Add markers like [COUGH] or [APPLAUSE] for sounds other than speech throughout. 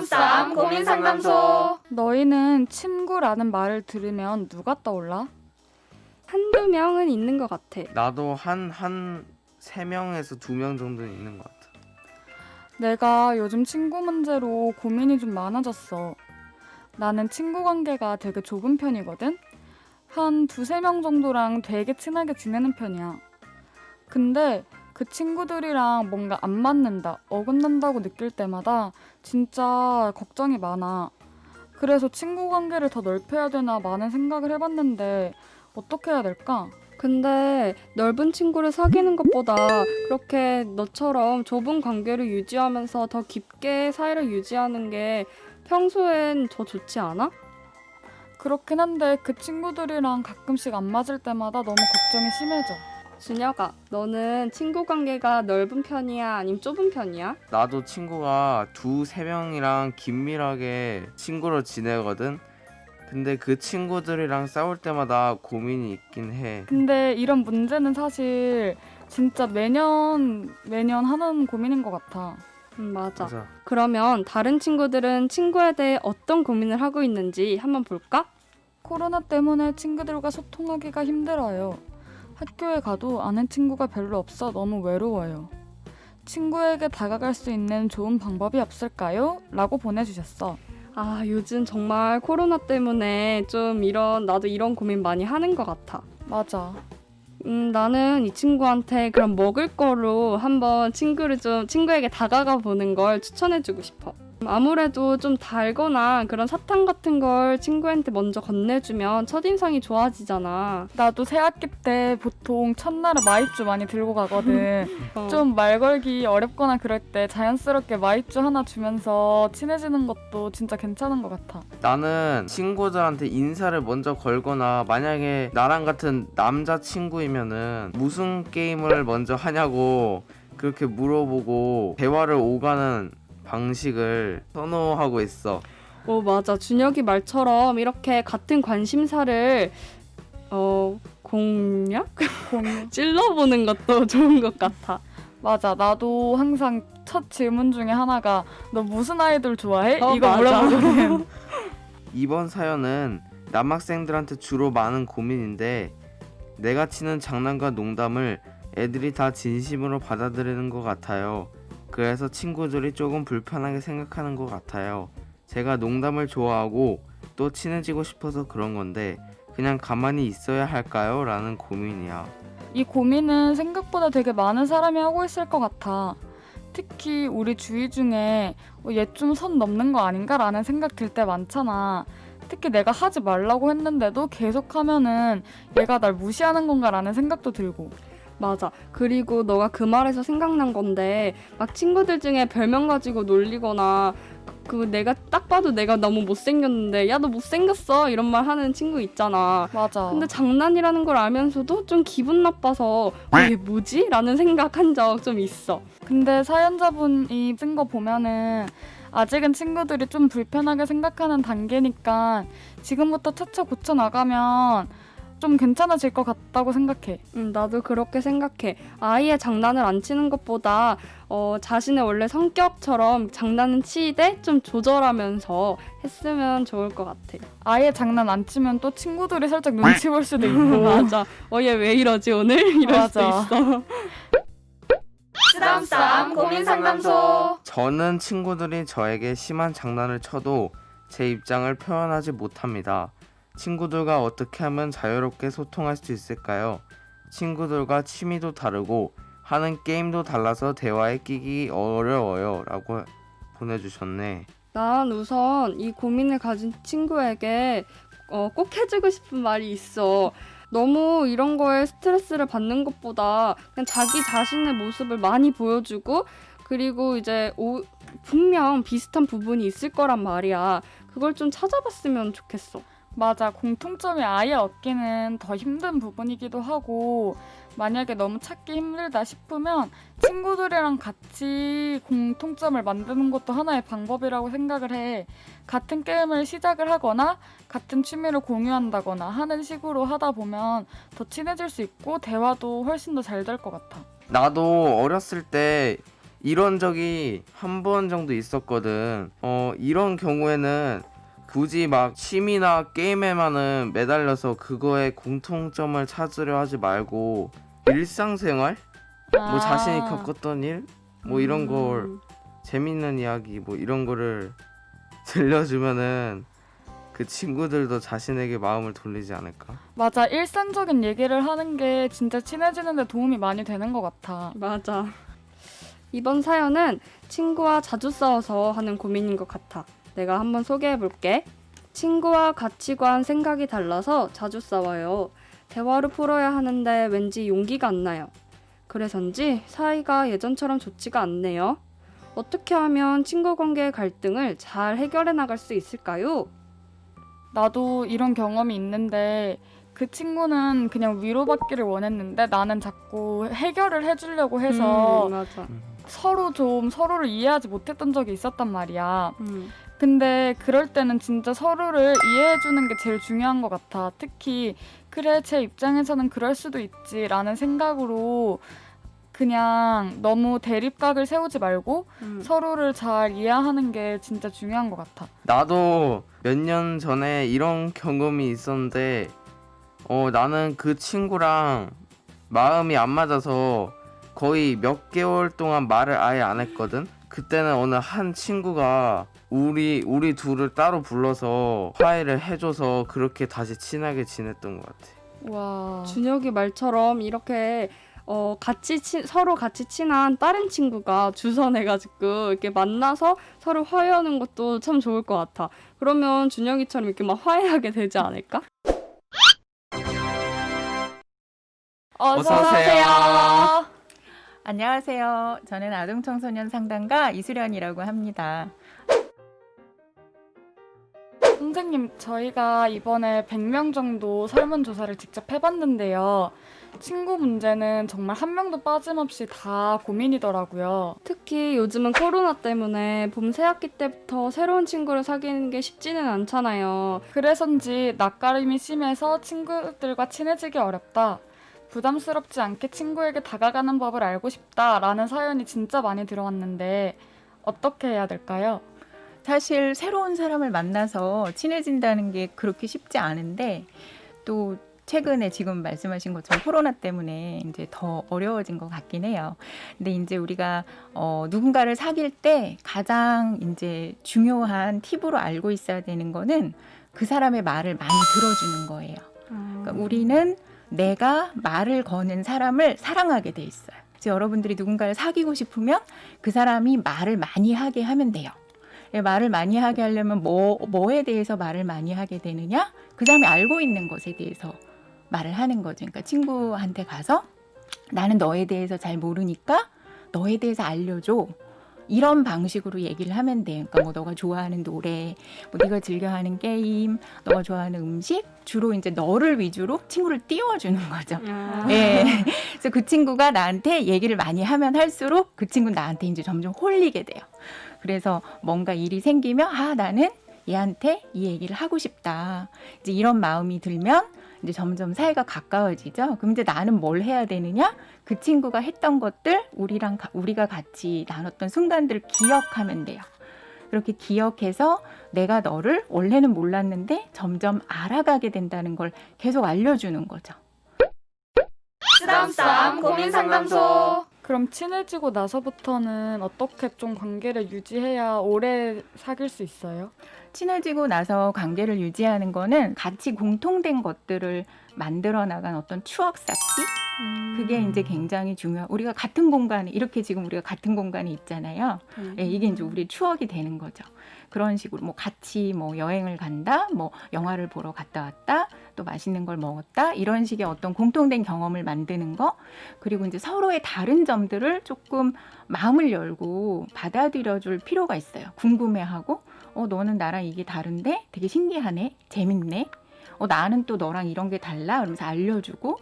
쓰담쓰담 고민 상담소. 너희는 친구라는 말을 들으면 누가 떠올라? 한두 명은 있는 것 같아. 나도 한 한 세 명에서 두 명 정도는 있는 것 같아. 내가 요즘 친구 문제로 고민이 좀 많아졌어. 나는 친구 관계가 되게 좁은 편이거든? 한 두세 명 정도랑 되게 친하게 지내는 편이야. 근데 그 친구들이랑 뭔가 안 맞는다, 어긋난다고 느낄 때마다 진짜 걱정이 많아. 그래서 친구 관계를 더 넓혀야 되나 많은 생각을 해봤는데 어떻게 해야 될까? 근데 넓은 친구를 사귀는 것보다 그렇게 너처럼 좁은 관계를 유지하면서 더 깊게 사이를 유지하는 게 평소엔 더 좋지 않아? 그렇긴 한데 그 친구들이랑 가끔씩 안 맞을 때마다 너무 걱정이 심해져. 준혁아, 너는 친구 관계가 넓은 편이야? 아니면 좁은 편이야? 나도 친구가 두세 명이랑 긴밀하게 친구로 지내거든. 근데 그 친구들이랑 싸울 때마다 고민이 있긴 해. 근데 이런 문제는 사실 진짜 매년 매년 하는 고민인 것 같아. 음, 맞아. 맞아. 그러면 다른 친구들은 친구에 대해 어떤 고민을 하고 있는지 한번 볼까? 코로나 때문에 친구들과 소통하기가 힘들어요. 학교에 가도 아는 친구가 별로 없어 너무 외로워요. 친구에게 다가갈 수 있는 좋은 방법이 없을까요? 라고 보내주셨어. 아, 요즘 정말 코로나 때문에 좀 이런, 나도 이런 고민 많이 하는 것 같아. 맞아. 음, 나는 이 친구한테 그럼 먹을 거로 한번 친구를 좀, 친구에게 다가가 보는 걸 추천해주고 싶어. 아무래도 좀 달거나 그런 사탕 같은 걸 친구한테 먼저 건네주면 첫인상이 좋아지잖아. 나도 새학기 때 보통 첫날에 마이쮸 많이 들고 가거든. [LAUGHS] 어. 좀 말 걸기 어렵거나 그럴 때 자연스럽게 마이쮸 하나 주면서 친해지는 것도 진짜 괜찮은 것 같아. 나는 친구들한테 인사를 먼저 걸거나 만약에 나랑 같은 남자 친구이면은 무슨 게임을 먼저 하냐고 그렇게 물어보고 대화를 오가는 방식을 선호하고 있어. 어, 맞아. 준혁이 말처럼 이렇게 같은 관심사를 어, 공략? 공유. [LAUGHS] 찔러보는 것도 [LAUGHS] 좋은 것 같아. 맞아. 나도 항상 첫 질문 중에 하나가 너 무슨 아이돌 좋아해? 어, 이거 맞아. 물어보거든. [LAUGHS] 이번 사연은 남학생들한테 주로 많은 고민인데 내가 치는 장난과 농담을 애들이 다 진심으로 받아들이는 것 같아요. 그래서 친구들이 조금 불편하게 생각하는 것 같아요. 제가 농담을 좋아하고 또 친해지고 싶어서 그런 건데 그냥 가만히 있어야 할까요? 라는 고민이야. 이 고민은 생각보다 되게 많은 사람이 하고 있을 것 같아. 특히 우리 주위 중에 어, 얘좀 선 넘는 거 아닌가라는 생각 들 때 많잖아. 특히 내가 하지 말라고 했는데도 계속 하면은 얘가 날 무시하는 건가라는 생각도 들고. 맞아. 그리고 너가 그 말에서 생각난 건데 막 친구들 중에 별명 가지고 놀리거나 그 내가 딱 봐도 내가 너무 못생겼는데 야 너 못생겼어 이런 말 하는 친구 있잖아. 맞아. 근데 장난이라는 걸 알면서도 좀 기분 나빠서 어, 이게 뭐지? 라는 생각한 적 좀 있어. 근데 사연자분이 쓴 거 보면은 아직은 친구들이 좀 불편하게 생각하는 단계니까 지금부터 차차 고쳐 나가면 좀 괜찮아질 것 같다고 생각해. 음, 나도 그렇게 생각해. 아예 장난을 안 치는 것보다 어, 자신의 원래 성격처럼 장난은 치되 좀 조절하면서 했으면 좋을 것 같아. 아예 장난 안 치면 또 친구들이 살짝 눈치 볼 수도 있고. [LAUGHS] 맞아. 어, 얘 왜 이러지 오늘? [LAUGHS] 이럴 맞아. 수도 있어. 쓰담쓰담 고민 상담소. 저는 친구들이 저에게 심한 장난을 쳐도 제 입장을 표현하지 못합니다. 친구들과 어떻게 하면 자유롭게 소통할 수 있을까요? 친구들과 취미도 다르고 하는 게임도 달라서 대화에 끼기 어려워요. 라고 보내주셨네. 난 우선 이 고민을 가진 친구에게 어, 꼭 해주고 싶은 말이 있어. 너무 이런 거에 스트레스를 받는 것보다 그냥 자기 자신의 모습을 많이 보여주고 그리고 이제 오, 분명 비슷한 부분이 있을 거란 말이야. 그걸 좀 찾아봤으면 좋겠어. 맞아. 공통점이 아예 없기는 더 힘든 부분이기도 하고, 만약에 너무 찾기 힘들다 싶으면 친구들이랑 같이 공통점을 만드는 것도 하나의 방법이라고 생각을 해. 같은 게임을 시작을 하거나, 같은 취미를 공유한다거나 하는 식으로 하다 보면 더 친해질 수 있고, 대화도 훨씬 더 잘 될 것 같아. 나도 어렸을 때 이런 적이 한 번 정도 있었거든. 어, 이런 경우에는 굳이 막 취미나 게임에만은 매달려서 그거에 공통점을 찾으려 하지 말고 일상생활? 뭐 자신이 겪었던 일? 뭐 이런 걸 음. 재밌는 이야기 뭐 이런 거를 [LAUGHS] 들려주면은 그 친구들도 자신에게 마음을 돌리지 않을까? 맞아. 일상적인 얘기를 하는 게 진짜 친해지는데 도움이 많이 되는 것 같아. 맞아. 이번 사연은 친구와 자주 싸워서 하는 고민인 것 같아. 내가 한번 소개해 볼게. 친구와 가치관, 생각이 달라서 자주 싸워요. 대화로 풀어야 하는데 왠지 용기가 안 나요. 그래서인지 사이가 예전처럼 좋지가 않네요. 어떻게 하면 친구 관계의 갈등을 잘 해결해 나갈 수 있을까요? 나도 이런 경험이 있는데 그 친구는 그냥 위로받기를 원했는데 나는 자꾸 해결을 해주려고 해서 음, 맞아. 서로 좀 서로를 이해하지 못했던 적이 있었단 말이야. 음, 근데 그럴 때는 진짜 서로를 이해해주는 게 제일 중요한 것 같아. 특히 그래 제 입장에서는 그럴 수도 있지 라는 생각으로 그냥 너무 대립각을 세우지 말고 음. 서로를 잘 이해하는 게 진짜 중요한 것 같아. 나도 몇 년 전에 이런 경험이 있었는데 어 나는 그 친구랑 마음이 안 맞아서 거의 몇 개월 동안 말을 아예 안 했거든. 그때는 어느 한 친구가 우리 우리 둘을 따로 불러서 화해를 해줘서 그렇게 다시 친하게 지냈던 것 같아. 와. 준혁이 말처럼 이렇게 어 같이 친 서로 같이 친한 다른 친구가 주선해가지고 이렇게 만나서 서로 화해하는 것도 참 좋을 것 같아. 그러면 준혁이처럼 이렇게 막 화해하게 되지 않을까? 어서 오세요. 안녕하세요. 저는 아동청소년 상담가 이수련이라고 합니다. 선생님, 저희가 이번에 100명 정도 설문조사를 직접 해봤는데요. 친구 문제는 정말 한 명도 빠짐없이 다 고민이더라고요. 특히 요즘은 코로나 때문에 봄 새학기 때부터 새로운 친구를 사귀는 게 쉽지는 않잖아요. 그래서인지 낯가림이 심해서 친구들과 친해지기 어렵다. 부담스럽지 않게 친구에게 다가가는 법을 알고 싶다라는 사연이 진짜 많이 들어왔는데 어떻게 해야 될까요? 사실 새로운 사람을 만나서 친해진다는 게 그렇게 쉽지 않은데 또 최근에 지금 말씀하신 것처럼 코로나 때문에 이제 더 어려워진 것 같긴 해요. 근데 이제 우리가 어, 누군가를 사귈 때 가장 이제 중요한 팁으로 알고 있어야 되는 거는 그 사람의 말을 많이 들어주는 거예요. 그러니까 우리는 내가 말을 거는 사람을 사랑하게 돼 있어요. 그래서 여러분들이 누군가를 사귀고 싶으면 그 사람이 말을 많이 하게 하면 돼요. 예, 말을 많이 하게 하려면 뭐, 뭐에 대해서 말을 많이 하게 되느냐? 그 사람이 알고 있는 것에 대해서 말을 하는 거죠. 그러니까 친구한테 가서 나는 너에 대해서 잘 모르니까 너에 대해서 알려줘. 이런 방식으로 얘기를 하면 돼. 그러니까 뭐 너가 좋아하는 노래, 뭐 네가 즐겨하는 게임, 너가 좋아하는 음식, 주로 이제 너를 위주로 친구를 띄워주는 거죠. 아. 예. 그래서 그 친구가 나한테 얘기를 많이 하면 할수록 그 친구 는 나한테 이제 점점 홀리게 돼요. 그래서 뭔가 일이 생기면 아 나는 얘한테 이 얘기를 하고 싶다. 이제 이런 마음이 들면 이제 점점 사이가 가까워지죠. 그럼 이제 나는 뭘 해야 되느냐? 그 친구가 했던 것들 우리랑 가- 우리가 같이 나눴던 순간들을 기억하면 돼요. 그렇게 기억해서 내가 너를 원래는 몰랐는데 점점 알아가게 된다는 걸 계속 알려주는 거죠. 쓰담쓰담 고민 상담소. 그럼 친해지고 나서부터는 어떻게 좀 관계를 유지해야 오래 사귈 수 있어요? 친해지고 나서 관계를 유지하는 거는 같이 공통된 것들을 만들어 나간 어떤 추억 쌓기 그게 이제 굉장히 중요. 우리가 같은 공간에 이렇게 지금 우리가 같은 공간에 있잖아요. 음. 예, 이게 이제 우리 추억이 되는 거죠. 그런 식으로 뭐 같이 뭐 여행을 간다, 뭐 영화를 보러 갔다 왔다, 또 맛있는 걸 먹었다? 이런 식의 어떤 공통된 경험을 만드는 거? 그리고 이제 서로의 다른 점들을 조금 마음을 열고 받아들여줄 필요가 있어요. 궁금해하고 어 너는 나랑 이게 다른데? 되게 신기하네, 재밌네. 어 나는 또 너랑 이런 게 달라? 그러면서 알려주고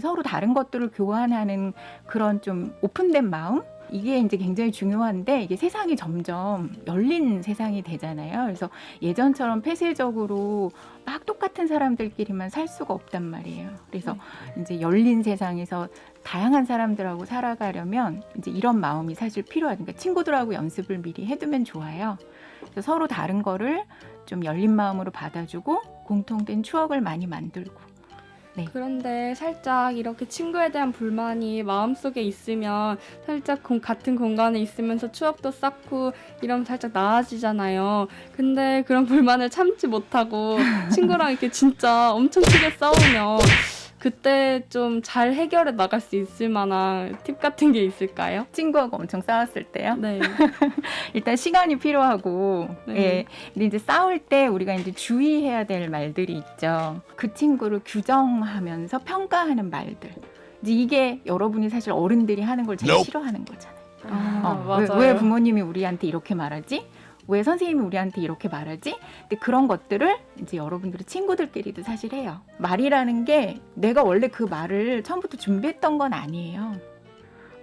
서로 다른 것들을 교환하는 그런 좀 오픈된 마음 이게 이제 굉장히 중요한데 이게 세상이 점점 열린 세상이 되잖아요. 그래서 예전처럼 폐쇄적으로 막 똑같은 사람들끼리만 살 수가 없단 말이에요. 그래서 이제 열린 세상에서 다양한 사람들하고 살아가려면 이제 이런 마음이 사실 필요하니까 그러니까 친구들하고 연습을 미리 해두면 좋아요. 그래서 서로 다른 거를 좀 열린 마음으로 받아주고 공통된 추억을 많이 만들고 그런데 살짝 이렇게 친구에 대한 불만이 마음속에 있으면 살짝 공- 같은 공간에 있으면서 추억도 쌓고 이러면 살짝 나아지잖아요. 근데 그런 [LAUGHS] 불만을 참지 못하고 친구랑 이렇게 진짜 엄청 크게 싸우면 그때 좀 잘 해결해 나갈 수 있을 만한 팁 같은 게 있을까요? 친구하고 엄청 싸웠을 때요. 네. [LAUGHS] 일단 시간이 필요하고 네. 예. 근데 이제 싸울 때 우리가 이제 주의해야 될 말들이 있죠. 그 친구를 규정하면서 평가하는 말들. 이제 이게 여러분이 사실 어른들이 하는 걸 제일 싫어하는 거잖아요. 아, 어, 왜, 맞아요. 왜 부모님이 우리한테 이렇게 말하지? 왜 선생님이 우리한테 이렇게 말하지? 근데 그런 것들을 이제 여러분들이 친구들끼리도 사실 해요. 말이라는 게 내가 원래 그 말을 처음부터 준비했던 건 아니에요.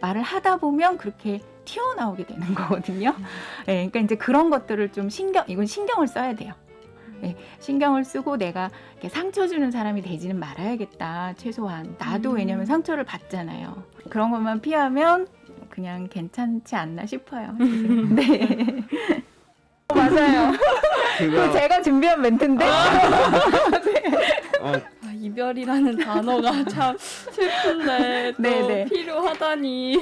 말을 하다 보면 그렇게 튀어나오게 되는 [LAUGHS] 거거든요. 네, 그러니까 이제 그런 것들을 좀 신경, 이건 신경을 써야 돼요. 네, 신경을 쓰고 내가 상처 주는 사람이 되지는 말아야겠다. 최소한 나도 음. 왜냐면 상처를 받잖아요. 그런 것만 피하면 그냥 괜찮지 않나 싶어요. [LAUGHS] 네. 어, 맞아요. [LAUGHS] 그거 제가 준비한 멘트인데. [LAUGHS] 어, 아, 이별이라는 단어가 참 슬픈데 또 네, 네. 필요하다니.